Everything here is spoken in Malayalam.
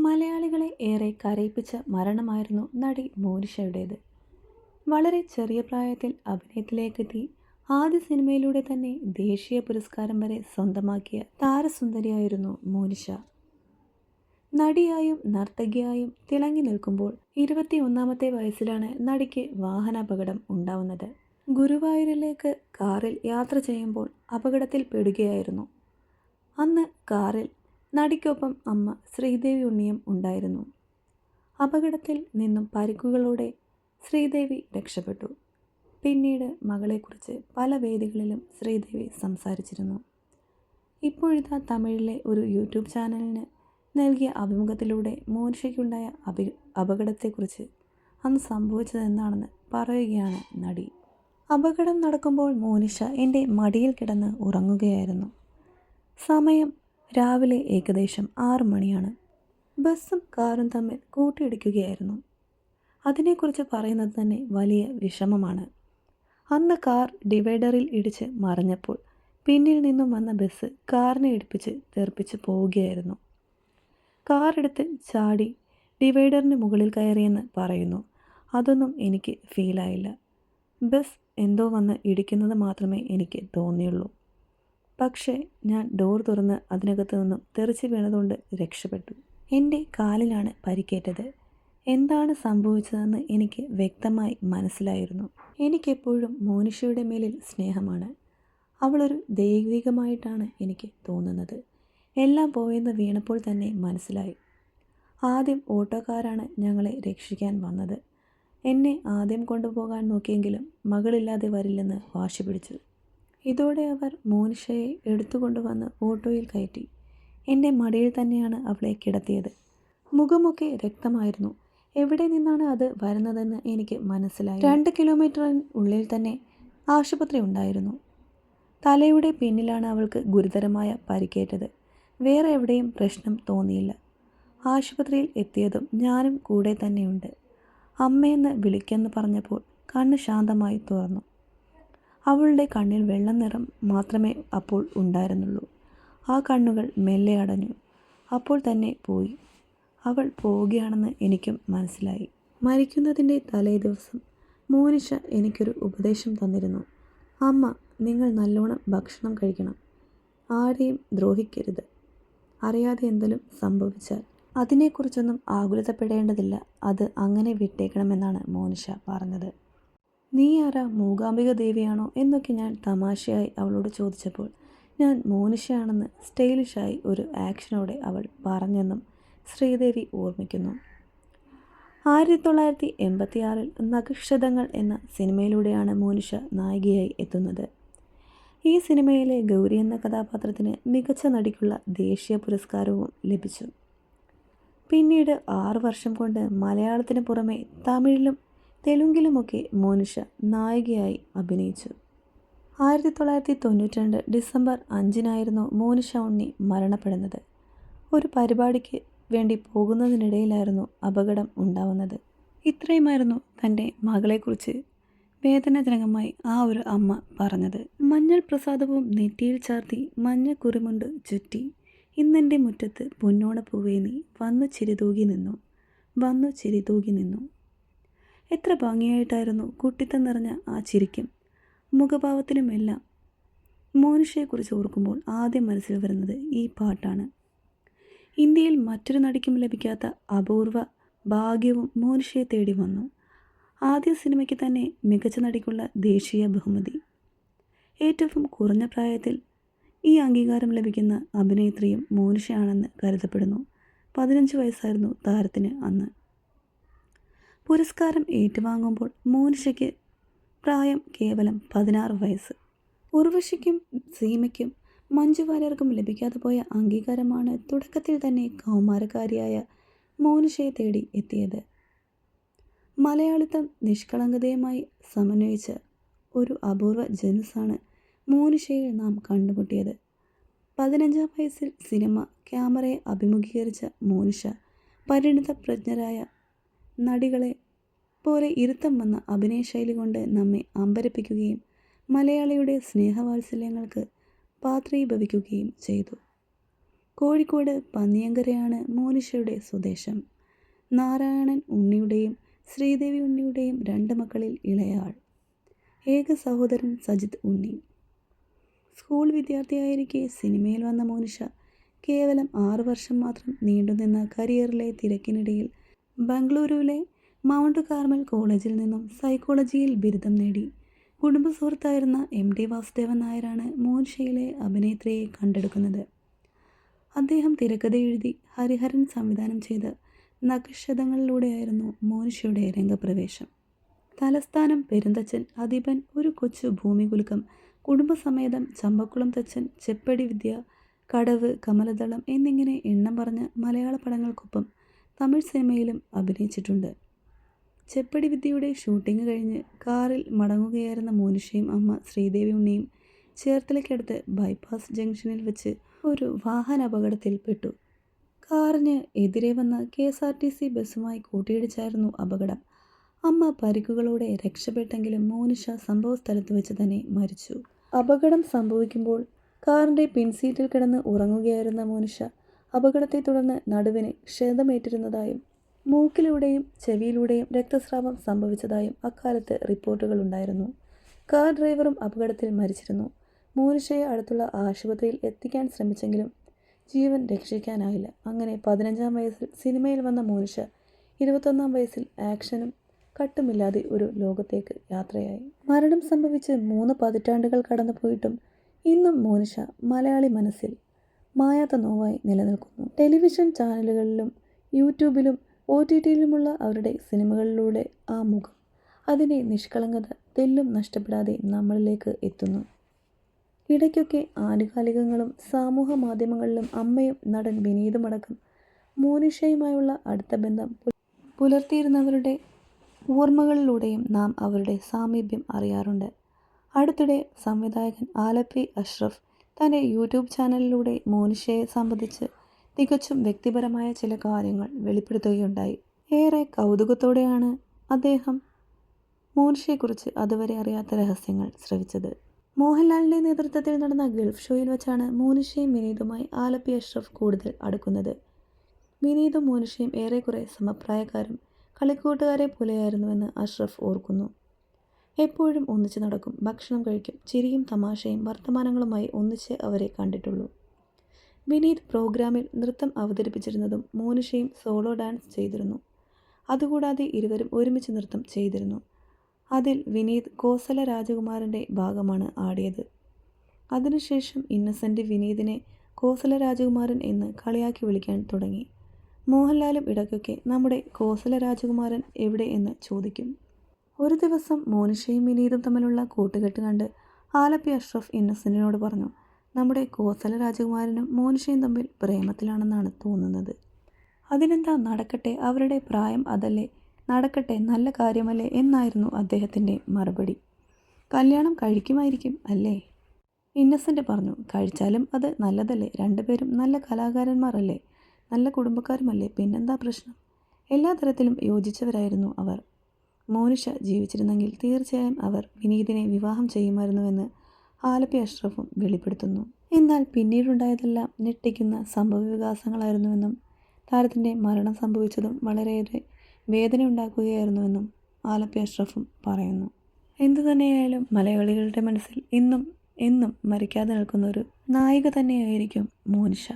മലയാളികളെ ഏറെ കരയിപ്പിച്ച മരണമായിരുന്നു നടി മോനിഷയുടേത് വളരെ ചെറിയ പ്രായത്തിൽ അഭിനയത്തിലേക്കെത്തി ആദ്യ സിനിമയിലൂടെ തന്നെ ദേശീയ പുരസ്കാരം വരെ സ്വന്തമാക്കിയ താരസുന്ദരിയായിരുന്നു മോനിഷ നടിയായും നർത്തകിയായും തിളങ്ങി നിൽക്കുമ്പോൾ ഇരുപത്തിയൊന്നാമത്തെ വയസ്സിലാണ് നടിക്ക് വാഹനാപകടം ഉണ്ടാവുന്നത്. ഗുരുവായൂരിലേക്ക് കാറിൽ യാത്ര ചെയ്യുമ്പോൾ അപകടത്തിൽ പെടുകയായിരുന്നു. അന്ന് കാറിൽ നടിക്കൊപ്പം അമ്മ ശ്രീദേവി ഉണ്ണിയും ഉണ്ടായിരുന്നു. അപകടത്തിൽ നിന്നും പരിക്കുകളോടെ ശ്രീദേവി രക്ഷപ്പെട്ടു. പിന്നീട് മകളെക്കുറിച്ച് പല വേദികളിലും ശ്രീദേവി സംസാരിച്ചിരുന്നു. ഇപ്പോഴത്തെ തമിഴിലെ ഒരു യൂട്യൂബ് ചാനലിന് നൽകിയ അഭിമുഖത്തിലൂടെ മോനിഷയ്ക്കുണ്ടായ അഭി അപകടത്തെക്കുറിച്ച് അന്ന് സംഭവിച്ചതെന്നാണെന്ന് പറയുകയാണ് നടി. അപകടം നടക്കുമ്പോൾ മോനിഷ എന്റെ മടിയിൽ കിടന്ന് ഉറങ്ങുകയായിരുന്നു. സമയം രാവിലെ ഏകദേശം ആറു മണിയാണ്. ബസ്സും കാറും തമ്മിൽ കൂട്ടിയിടിക്കുകയായിരുന്നു. അതിനെക്കുറിച്ച് പറയുന്നത് തന്നെ വലിയ വിഷമമാണ്. അന്ന് കാർ ഡിവൈഡറിൽ ഇടിച്ച് മറിഞ്ഞപ്പോൾ പിന്നിൽ നിന്നും വന്ന ബസ് കാറിനെ ഇടിപ്പിച്ച് തെറിപ്പിച്ച് പോവുകയായിരുന്നു. കാർ എടുത്ത് ചാടി ഡിവൈഡറിന് മുകളിൽ കയറിയെന്ന് പറയുന്നു. അതൊന്നും എനിക്ക് ഫീലായില്ല ബസ് എന്തോ വന്ന് ഇടിക്കുന്നത് മാത്രമേ എനിക്ക് തോന്നിയുള്ളൂ. പക്ഷേ ഞാൻ ഡോർ തുറന്ന് അതിനകത്ത് നിന്നും തെറിച്ച് വീണതുകൊണ്ട് രക്ഷപ്പെട്ടു. എന്റെ കാലിലാണ് പരിക്കേറ്റത്. എന്താണ് സംഭവിച്ചതെന്ന് എനിക്ക് വ്യക്തമായി മനസ്സിലായിരുന്നു. എനിക്കെപ്പോഴും മോനിഷയുടെ മേലിൽ സ്നേഹമാണ്. അവളൊരു ദൈവികമായിട്ടാണ് എനിക്ക് തോന്നുന്നത്. എല്ലാം പോയെന്ന് വീണപ്പോൾ തന്നെ മനസ്സിലായി. ആദ്യം ഓട്ടോക്കാരാണ് ഞങ്ങളെ രക്ഷിക്കാൻ വന്നത്. എന്നെ ആദ്യം കൊണ്ടുപോകാൻ നോക്കിയെങ്കിലും മകളില്ലാതെ വരില്ലെന്ന് വാശി പിടിച്ചു. ഇതോടെ അവർ മോനിഷയെ എടുത്തുകൊണ്ടുവന്ന് ഓട്ടോയിൽ കയറ്റി. എന്റെ മടിയിൽ തന്നെയാണ് അവളെ കിടത്തിയത്. മുഖമൊക്കെ രക്തമായിരുന്നു. എവിടെ നിന്നാണ് അത് വരുന്നതെന്ന് എനിക്ക് മനസ്സിലായി. രണ്ട് കിലോമീറ്ററിന് ഉള്ളിൽ തന്നെ ആശുപത്രി ഉണ്ടായിരുന്നു. തലയുടെ പിന്നിലാണ് അവൾക്ക് ഗുരുതരമായ പരിക്കേറ്റത്. വേറെ എവിടെയും പ്രശ്നം തോന്നിയില്ല. ആശുപത്രിയിൽ എത്തിയതും ഞാനും കൂടെ തന്നെയുണ്ട്. അമ്മയെന്ന് വിളിക്കെന്ന് പറഞ്ഞപ്പോൾ കണ്ണ് ശാന്തമായി തുറന്നു. അവളുടെ കണ്ണിൽ വെള്ള നിറം മാത്രമേ അപ്പോൾ ഉണ്ടായിരുന്നുള്ളൂ. ആ കണ്ണുകൾ മെല്ലെ അടഞ്ഞു. അപ്പോൾ തന്നെ പോയി. അവൾ പോവുകയാണെന്ന് എനിക്കും മനസ്സിലായി. മരിക്കുന്നതിന്റെ തലേ ദിവസം മോനിഷ എനിക്കൊരു ഉപദേശം തന്നിരുന്നു. അമ്മ നിങ്ങൾ നല്ലോണം ഭക്ഷണം കഴിക്കണം. ആരെയും ദ്രോഹിക്കരുത്. അറിയാതെ എന്തെങ്കിലും സംഭവിച്ചാൽ അതിനെക്കുറിച്ചൊന്നും ആകുലതപ്പെടേണ്ടതില്ല. അത് അങ്ങനെ വിട്ടേക്കണമെന്നാണ് മോനിഷ പറഞ്ഞത്. നീ ആരാ? മൂകാംബിക ദേവിയാണോ? എന്നൊക്കെ ഞാൻ തമാശയായി അവളോട് ചോദിച്ചപ്പോൾ ഞാൻ മോനിഷയാണെന്ന് സ്റ്റൈലിഷായി ഒരു ആക്ഷനോടെ അവൾ പറഞ്ഞെന്നും ശ്രീദേവി ഓർമ്മിക്കുന്നു. ആയിരത്തി തൊള്ളായിരത്തി എൺപത്തിയാറിൽ നഖക്ഷതങ്ങൾ എന്ന സിനിമയിലൂടെയാണ് മോനിഷ നായികയായി എത്തുന്നത്. ഈ സിനിമയിലെ ഗൗരി എന്ന കഥാപാത്രത്തിന് മികച്ച നടിക്കുള്ള ദേശീയ പുരസ്കാരവും ലഭിച്ചു. പിന്നീട് ആറു വർഷം കൊണ്ട് മലയാളത്തിന് പുറമെ തമിഴിലും തെലുങ്കിലുമൊക്കെ മോനിഷ നായികയായി അഭിനയിച്ചു. ആയിരത്തി തൊള്ളായിരത്തി തൊണ്ണൂറ്റി രണ്ട് ഡിസംബർ അഞ്ചിനായിരുന്നു മോനിഷ ഉണ്ണി മരണപ്പെടുന്നത്. ഒരു പരിപാടിക്ക് വേണ്ടി പോകുന്നതിനിടയിലായിരുന്നു അപകടം ഉണ്ടാവുന്നത്. ഇത്രയുമായിരുന്നു തന്റെ മകളെക്കുറിച്ച് വേദനാജനകമായി ആ ഒരു അമ്മ പറഞ്ഞത്. മഞ്ഞൾ പ്രസാദവും നെറ്റിയിൽ ചാർത്തി മഞ്ഞ കുറിമുണ്ട് ചുറ്റി ഇന്നെന്റെ മുറ്റത്ത് പൊന്നോണപ്പൂവേ നീ വന്നു ചിരിതൂകി നിന്നു വന്നു ചിരിതൂകി നിന്നു. എത്ര ഭംഗിയായിട്ടായിരുന്നു കുട്ടിത്തം നിറഞ്ഞ ആ ചിരിക്കും. മുഖഭാവത്തിലുമെല്ലാം മോനിഷയെക്കുറിച്ച് ഓർക്കുമ്പോൾ ആദ്യം മനസ്സിൽ വരുന്നത് ഈ പാട്ടാണ്. ഇന്ത്യയിൽ മറ്റൊരു നടിക്കും ലഭിക്കാത്ത അപൂർവ ഭാഗ്യവും മോനിഷയെ തേടി വന്നു. ആദ്യ സിനിമയ്ക്ക് തന്നെ മികച്ച നടിക്കുള്ള ദേശീയ ബഹുമതി. ഏറ്റവും കുറഞ്ഞ പ്രായത്തിൽ ഈ അംഗീകാരം ലഭിക്കുന്ന അഭിനേത്രിയും മോനിഷയാണെന്ന് കരുതപ്പെടുന്നു. പതിനഞ്ച് വയസ്സായിരുന്നു താരത്തിന് അന്ന്. പുരസ്കാരം ഏറ്റുവാങ്ങുമ്പോൾ മോനിഷയ്ക്ക് പ്രായം കേവലം പതിനാറ് വയസ്സ്. ഉർവശിക്കും സീമയ്ക്കും മഞ്ജു വാര്യർക്കും ലഭിക്കാതെ പോയ അംഗീകാരമാണ് തുടക്കത്തിൽ തന്നെ കൗമാരക്കാരിയായ മോനിഷയെ തേടി എത്തിയത്. മലയാളിത്തം നിഷ്കളങ്കതയുമായി സമന്വയിച്ച ഒരു അപൂർവ ജനുസാണ് മോനിഷയിൽ നാം കണ്ടുമുട്ടിയത്. പതിനഞ്ചാം വയസ്സിൽ സിനിമ ക്യാമറയെ അഭിമുഖീകരിച്ച മോനിഷ പരിണിത പ്രജ്ഞരായ നടികളെ പോലെ ഇരുത്തം വന്ന അഭിനയശൈലി കൊണ്ട് നമ്മെ അമ്പരപ്പിക്കുകയും മലയാളിയുടെ സ്നേഹവാത്സല്യങ്ങൾക്ക് പാത്രീഭവിക്കുകയും ചെയ്തു. കോഴിക്കോട് പന്നിയങ്കരയാണ് മോനിഷയുടെ സ്വദേശം. നാരായണൻ ഉണ്ണിയുടെയും ശ്രീദേവി ഉണ്ണിയുടെയും രണ്ട് മക്കളിൽ ഇളയാൾ. ഏക സഹോദരൻ സജിത് ഉണ്ണി. സ്കൂൾ വിദ്യാർത്ഥിയായിരിക്കെ സിനിമയിൽ വന്ന മോനിഷ കേവലം ആറു വർഷം മാത്രം നീണ്ടുനിന്ന കരിയറിലെ തിരക്കിനിടയിൽ ബംഗളൂരുവിലെ മൗണ്ട് കാർമൽ കോളേജിൽ നിന്നും സൈക്കോളജിയിൽ ബിരുദം നേടി. കുടുംബ സുഹൃത്തായിരുന്ന എം ടി വാസുദേവൻ നായരാണ് മോൻഷയിലെ അഭിനേത്രിയെ കണ്ടെടുക്കുന്നത്. അദ്ദേഹം തിരക്കഥ എഴുതി ഹരിഹരൻ സംവിധാനം ചെയ്ത് നക്ഷതങ്ങളിലൂടെയായിരുന്നു മോനിഷയുടെ രംഗപ്രവേശം. തലസ്ഥാനം പെരുന്തച്ചൻ അധിപൻ ഒരു കൊച്ചു ഭൂമികുലുക്കം കുടുംബസമേതം ചമ്പക്കുളം തച്ചൻ ചെപ്പടി വിദ്യ കടവ് കമലദളം എന്നിങ്ങനെ എണ്ണം പറഞ്ഞ മലയാള പടങ്ങൾക്കൊപ്പം തമിഴ് സിനിമയിലും അഭിനയിച്ചിട്ടുണ്ട്. ചെപ്പടി വിദ്യയുടെ ഷൂട്ടിംഗ് കഴിഞ്ഞ് കാറിൽ മടങ്ങുകയായിരുന്ന മോനിഷയും അമ്മ ശ്രീദേവി ഉണ്ണിയും ചേർത്തലയ്ക്കടുത്ത് ബൈപ്പാസ് ജംഗ്ഷനിൽ വെച്ച് ഒരു വാഹന അപകടത്തിൽപ്പെട്ടു. കാറിന് എതിരെ വന്ന K S R T C ബസ്സുമായി കൂട്ടിയിടിച്ചായിരുന്നു അപകടം. അമ്മ പരിക്കുകളോടെ രക്ഷപ്പെട്ടെങ്കിലും മോനിഷ സംഭവസ്ഥലത്ത് വെച്ച് തന്നെ മരിച്ചു. അപകടം സംഭവിക്കുമ്പോൾ കാറിന്റെ പിൻസീറ്റിൽ കിടന്ന് ഉറങ്ങുകയായിരുന്ന മോനിഷ അപകടത്തെ തുടർന്ന് നടുവിന് ക്ഷതമേറ്റിരുന്നതായും മൂക്കിലൂടെയും ചെവിയിലൂടെയും രക്തസ്രാവം സംഭവിച്ചതായും അക്കാലത്ത് റിപ്പോർട്ടുകളുണ്ടായിരുന്നു. കാർ ഡ്രൈവറും അപകടത്തിൽ മരിച്ചിരുന്നു. മൂനിഷയെ അടുത്തുള്ള ആശുപത്രിയിൽ എത്തിക്കാൻ ശ്രമിച്ചെങ്കിലും ജീവൻ രക്ഷിക്കാനായില്ല. അങ്ങനെ പതിനഞ്ചാം വയസ്സിൽ സിനിമയിൽ വന്ന മൂനിഷ ഇരുപത്തൊന്നാം വയസ്സിൽ ആക്ഷനും കട്ടുമില്ലാതെ ഒരു ലോകത്തേക്ക് യാത്രയായി. മരണം സംഭവിച്ച് മൂന്ന് പതിറ്റാണ്ടുകൾ കടന്നുപോയിട്ടും ഇന്നും മോനിഷ മലയാളി മനസ്സിൽ മായാത്ത നോവായി നിലനിൽക്കുന്നു. ടെലിവിഷൻ ചാനലുകളിലും യൂട്യൂബിലും ഒ ടി ടിയിലുമുള്ള അവരുടെ സിനിമകളിലൂടെ ആ മുഖം അതിന്റെ നിഷ്കളങ്കത തെല്ലും നഷ്ടപ്പെടാതെ നമ്മളിലേക്ക് എത്തുന്നു. ഇടയ്ക്കൊക്കെ ആനുകാലികങ്ങളും സമൂഹ മാധ്യമങ്ങളിലും അമ്മയും നടൻ വിനീതുമടക്കം മോനിഷയുമായുള്ള അടുത്ത ബന്ധം പുലർത്തിയിരുന്നവരുടെ ഓർമ്മകളിലൂടെയും നാം അവരുടെ സാമീപ്യം അറിയാറുണ്ട്. അടുത്തിടെ സംവിധായകൻ ആലപ്പി അഷ്റഫ് തന്റെ യൂട്യൂബ് ചാനലിലൂടെ മോനിഷയെ സംബന്ധിച്ച് തികച്ചും വ്യക്തിപരമായ ചില കാര്യങ്ങൾ വെളിപ്പെടുത്തുകയുണ്ടായി. ഏറെ കൗതുകത്തോടെയാണ് അദ്ദേഹം മോനിഷയെക്കുറിച്ച് അതുവരെ അറിയാത്ത രഹസ്യങ്ങൾ ശ്രവിച്ചത്. മോഹൻലാലിന്റെ നേതൃത്വത്തിൽ നടന്ന ഗൾഫ് ഷോയിൽ വെച്ചാണ് മോനിഷയും വിനീതുമായി ആലപ്പി അഷ്റഫ് കൂടുതൽ അടുക്കുന്നത്. വിനീതും മോനിഷയും ഏറെക്കുറെ സമപ്രായക്കാരും കളിക്കൂട്ടുകാരെ പോലെയായിരുന്നുവെന്ന് അഷ്റഫ് ഓർക്കുന്നു. എപ്പോഴും ഒന്നിച്ച് നടക്കും. ഭക്ഷണം കഴിക്കും. ചിരിയും തമാശയും വർത്തമാനങ്ങളുമായി ഒന്നിച്ച് അവരെ കണ്ടിട്ടുള്ളൂ. വിനീത് പ്രോഗ്രാമിൽ നൃത്തം അവതരിപ്പിച്ചിരുന്നതും മോനിഷയും സോളോ ഡാൻസ് ചെയ്തിരുന്നു. അതുകൂടാതെ ഇരുവരും ഒരുമിച്ച് നൃത്തം ചെയ്തിരുന്നു. അതിൽ വിനീത് കോസല രാജകുമാരന്റെ ഭാഗമാണ് ആടിയത്. അതിനുശേഷം ഇന്നസെന്റ് വിനീതിനെ കോസല രാജകുമാരൻ എന്ന് കളിയാക്കി വിളിക്കാൻ തുടങ്ങി. മോഹൻലാലും ഇടയ്ക്കൊക്കെ നമ്മുടെ കോസല രാജകുമാരൻ എവിടെ എന്ന് ചോദിക്കും. ഒരു ദിവസം മോനിഷയും വിനീതും തമ്മിലുള്ള കൂട്ടുകെട്ട് കണ്ട് ആലപ്പി അഷ്റഫ് ഇന്നസെന്റിനോട് പറഞ്ഞു നമ്മുടെ കോസല രാജകുമാരനും മോനിഷയും തമ്മിൽ പ്രേമത്തിലാണെന്നാണ് തോന്നുന്നത്. അതിനെന്താ നടക്കട്ടെ അവരുടെ പ്രായം അതല്ലേ നടക്കട്ടെ നല്ല കാര്യമല്ലേ എന്നായിരുന്നു അദ്ദേഹത്തിന്റെ മറുപടി. കല്യാണം കഴിക്കുമായിരിക്കും അല്ലേ? ഇന്നസെന്റ് പറഞ്ഞു കഴിച്ചാലും അത് നല്ലതല്ലേ രണ്ടുപേരും നല്ല കലാകാരന്മാരല്ലേ നല്ല കുടുംബക്കാരുമല്ലേ പിന്നെന്താ പ്രശ്നം? എല്ലാ തരത്തിലും യോജിച്ചവരായിരുന്നു അവർ. മോനിഷ ജീവിച്ചിരുന്നെങ്കിൽ തീർച്ചയായും അവർ വിനീതിനെ വിവാഹം ചെയ്യുമായിരുന്നുവെന്ന് ആലപ്പി അഷ്റഫും വെളിപ്പെടുത്തുന്നു. എന്നാൽ പിന്നീടുണ്ടായതെല്ലാം ഞെട്ടിക്കുന്ന സംഭവ വികാസങ്ങളായിരുന്നുവെന്നും താരത്തിന്റെ മരണം സംഭവിച്ചതും വളരെയേറെ വേദന ഉണ്ടാക്കുകയായിരുന്നുവെന്നും ആലപ്പി അഷ്റഫും പറയുന്നു. എന്തു തന്നെയായാലും മലയാളികളുടെ മനസ്സിൽ ഇന്നും എന്നും മരിക്കാതെ നിൽക്കുന്ന ഒരു നായിക തന്നെയായിരിക്കും മോനിഷ.